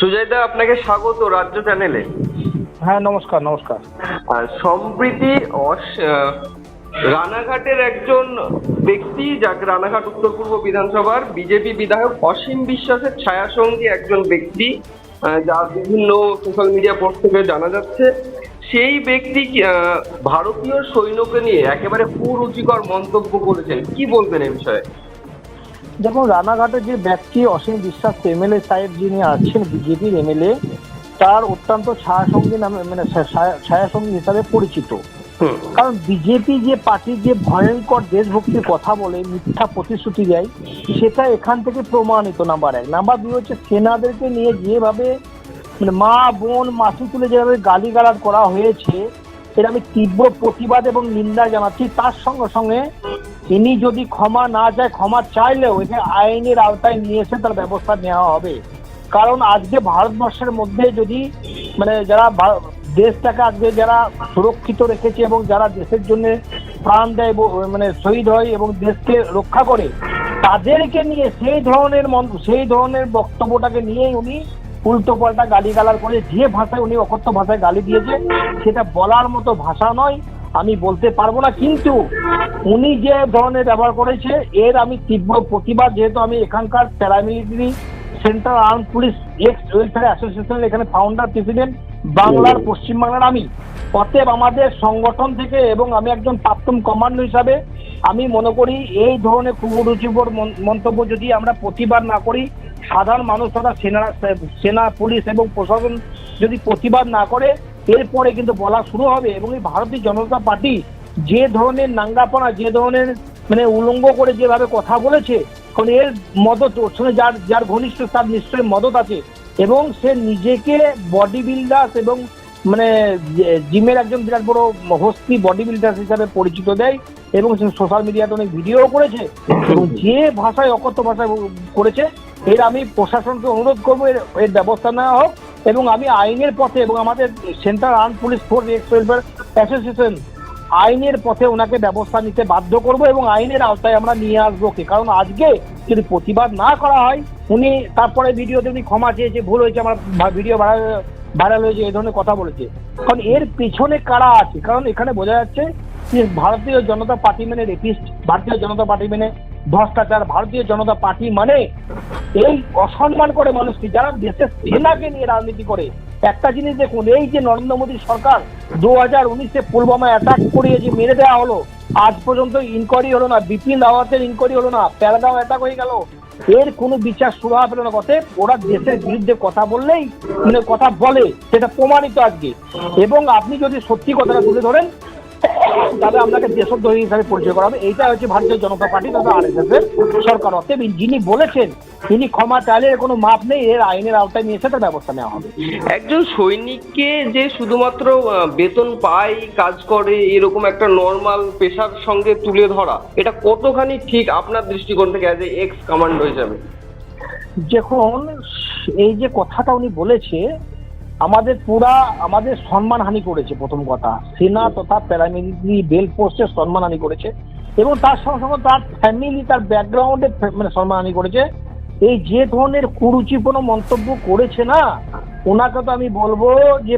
সুজয়দা আপনাকে স্বাগত রাজ্য চ্যানেলে। হ্যাঁ নমস্কার নমস্কার। সম্প্রীতি রানাঘাটের একজন ব্যক্তি যাকে রানাঘাট উত্তর পূর্ব বিধানসভার বিজেপি বিধায়ক অসীম বিশ্বাসের ছায়াসঙ্গী একজন ব্যক্তি যা বিভিন্ন সোশ্যাল মিডিয়া পোস্ট থেকে জানা যাচ্ছে। সেই ব্যক্তি ভারতীয় সৈন্যকে নিয়ে একেবারে কুরুচিকর মন্তব্য করেছেন। কি বলবেন এই বিষয়ে? দেখুন রানাঘাটের যে ব্যক্তি অসীম বিশ্বাস এমএলএ সাহেব যিনি আছেন বিজেপির এমএলএ তার অত্যন্ত ছায়াসঙ্গী নামে মানে ছায়াসঙ্গী হিসাবে পরিচিত। কারণ বিজেপি যে পার্টির যে ভয়ঙ্কর দেশভক্তির কথা বলে মিথ্যা প্রতিশ্রুতি দেয় সেটা এখান থেকে প্রমাণিত নাম্বার এক। নাম্বার দুই হচ্ছে সেনাদেরকে নিয়ে যেভাবে মানে মা বোন মাসি তুলে যেভাবে গালিগালাজ করা হয়েছে সেটা আমি তীব্র প্রতিবাদ এবং নিন্দা জানাচ্ছি। তার সঙ্গে সঙ্গে ইনি যদি ক্ষমা না চায়, ক্ষমা চাইলেও একে আইনের আওতায় নিয়ে এসে তার ব্যবস্থা নেওয়া হবে। কারণ আজকে ভারতবর্ষের মধ্যে যদি মানে যারা দেশটাকে আজকে যারা সুরক্ষিত রেখেছে এবং যারা দেশের জন্য প্রাণ দেয় মানে শহীদ হয় এবং দেশকে রক্ষা করে, তাদেরকে নিয়ে সেই ধরনের সেই ধরনের বক্তব্যটাকে নিয়েই উনি উল্টো পাল্টা গালি গালার করে যে ভাষায় উনি অকথ্য ভাষায় গালি দিয়েছে সেটা বলার মতো ভাষা নয়। আমি বলতে পারব না কিন্তু উনি যে ধরনের ব্যবহার করেছে এর আমি তীব্র প্রতিবাদ যেহেতু আমি এখানকার paramilitary central arm police ex welfare অ্যাসোসিয়েশনের এখানে ফাউন্ডার প্রেসিডেন্ট বাংলার পশ্চিমবাংলার আমি। অতএব আমাদের সংগঠন থেকে এবং আমি একজন প্রাক্তন কমান্ডো হিসাবে আমি মনে করি এই ধরনের কুরুচিকর মন- মন্তব্য যদি আমরা প্রতিবাদ না করি সাধারণ মানুষ তথা সেনা সেনা পুলিশ এবং প্রশাসন যদি প্রতিবাদ না করে এরপরে কিন্তু বলা শুরু হবে এবং এই ভারতীয় জনতা পার্টি যে ধরনের নাঙ্গাপনা, যে ধরনের মানে উলঙ্গ করে যেভাবে কথা বলেছে, কারণ এর মদত ওর সঙ্গে যার যার ঘনিষ্ঠ তার নিশ্চয়ই মদত আছে এবং সে নিজেকে বডি বিল্ডার্স এবং মানে জিমের একজন বিরাট বড় হস্তি বডি বিল্ডার্স হিসাবে পরিচিত দেয় এবং সে সোশ্যাল মিডিয়াতে অনেক ভিডিও করেছে এবং যে ভাষায়, অকথ্য ভাষায় করেছে, এর আমি প্রশাসনকে অনুরোধ করব, এর এর ব্যবস্থা নেওয়া হোক। এবং আমি আইনের পথে এবং আমাদের central arm police force ex welfare association আইনের পথে ওনাকে ব্যবস্থা নিতে বাধ্য করব এবং আইনের আওতায় আমরা নিয়ে আসব ওকে। কারণ আজকে যদি প্রতিবাদ না করা হয়, উনি তারপরে ভিডিওতে উনি ক্ষমা চেয়েছে, ভুল হয়েছে, আমার ভিডিও ভাইরাল হয়েছে, এই ধরনের কথা বলেছে। কারণ এর পিছনে কারা আছে? কারণ এখানে বোঝা যাচ্ছে যে ভারতীয় জনতা পার্টি মানে রেপিস্ট, ভারতীয় জনতা পার্টি মানে ভ্রষ্টাচার ভারতীয় জনতা পার্টি মানে এই অসম্মান করে মানুষকে, যারা দেশের সেনাকে নিয়ে রাজনীতি করে। একটা জিনিস দেখুন, এই যে নরেন্দ্র মোদী সরকার দু হাজার উনিশে পুলবামা অ্যাটাক করিয়ে যে মেরে দেওয়া হলো, আজ পর্যন্ত ইনকোয়ারি হলো না, বিপিন রাওয়াতের ইনকোয়ারি হলো না প্যারাগাঁও অ্যাটাক হয়ে গেল। এর কোনো বিচার শুরু হবে না কথা ওরা দেশের বিরুদ্ধে কথা বললেই মানে কথা বলে, সেটা প্রমাণিত আজকে। এবং আপনি যদি সত্যি কথাটা তুলে ধরেন তাহলে আপনাকে দেশদ্রোহী হিসাবে পরিচয় করা হবে এইটা হচ্ছে ভারতীয় জনতা পার্টি তথা আর এর সরকার। অতএব যিনি বলেছেন তিনি ক্ষমা চাইলে কোনো মাপ নেই এর আইনের আওতায় নিয়ে এসে তার ব্যবস্থা নেওয়া হবে। একজন সৈনিককে যে শুধুমাত্র বেতন পায় কাজ করে এরকম একটা নর্মাল পেশার সঙ্গে তুলে ধরা এটা কতখানি ঠিক আপনার দৃষ্টিকোণ থেকে অ্যাজ এ এক্স কমান্ডো হিসাবে? যখন এই যে কথাটা উনি বলেছে আমাদের পুরা, আমাদের সম্মানহানি করেছে প্রথম কথা। সেনা তথা প্যারামিলিটারি বেল পোস্টের সম্মানহানি করেছে এবং তার সঙ্গে সঙ্গে তার ফ্যামিলি তার ব্যাকগ্রাউন্ডে মানে সম্মানহানি করেছে। এই যে ধরনের কুরুচিপূর্ণ মন্তব্য করেছে না, ওনাকে তো আমি বলব যে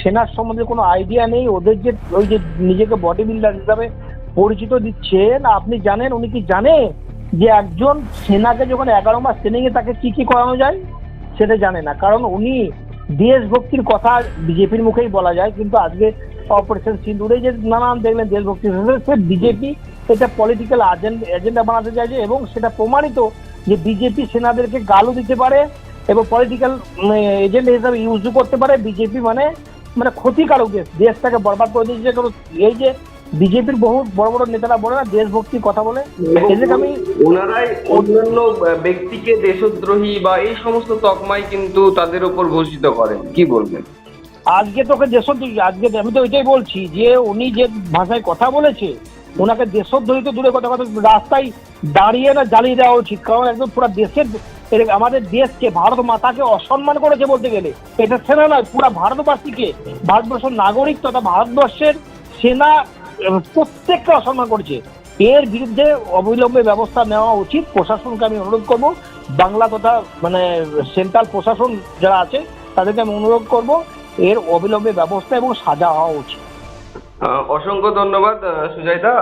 সেনার সম্বন্ধে কোনো আইডিয়া নেই। ওদের যে, ওই যে নিজেকে বডি বিল্ডার হিসাবে পরিচিত দিচ্ছেন, আপনি জানেন, উনি কি জানে যে একজন সেনাকে যখন এগারো মাস ট্রেনিংয়ে তাকে কি কি করানো যায়? সেটা জানে না। কারণ উনি দেশভক্তির কথা বিজেপির মুখেই বলা যায়, কিন্তু আজকে অপারেশন সিন্দুরে যে নানান দেখলেন দেশভক্তি সে বিজেপি এটা পলিটিক্যাল এজেন্ডা বানাতে চাইছে এবং সেটা প্রমাণিত যে বিজেপি সেনাদেরকে গালও দিতে পারে এবং পলিটিক্যাল এজেন্ডা হিসাবে ইউজও করতে পারে। বিজেপি মানে মানে ক্ষতিকারক দেশ, দেশটাকে বরবাদ করে দিয়েছে। এই যে বিজেপির বহু বড় বড় নেতারা বলে না দেশভক্তি কথা বলে। আমি ওনারাই অন্যান্য ব্যক্তিকে দেশদ্রোহী বা এই সমস্ত তকমাই কিন্তু তাদের উপর ঘোষিত করেন। কি বলবেন? আজকে তোকে দেশদ্রোহী আজকে আমি তো এটাই বলছি যে উনি যে ভাষায় কথা বলেছে ওনাকে দেশদ্রোহী তো দূরে কথা কথা রাস্তায় দাঁড়িয়ে না জ্বালিয়ে দেওয়া উচিত কারণ একদম পুরো দেশের আমাদের দেশকে ভারত মাতাকে অসম্মান করেছে বলতে গেলে। এটা সেনা নয় পুরো ভারতবাসীকে ভারতবর্ষের নাগরিক তথা ভারতবর্ষের সেনা প্রত্যেককে অসম্মান করছে। এর বিরুদ্ধে অবিলম্বে ব্যবস্থা নেওয়া উচিত। প্রশাসনকে আমি অনুরোধ করব। বাংলা তথা মানে সেন্ট্রাল প্রশাসন যারা আছে, তাদেরকে আমি অনুরোধ করব এর অবিলম্বে ব্যবস্থা এবং সাজা হওয়া উচিত। অসংখ্য ধন্যবাদ সুজাইদা।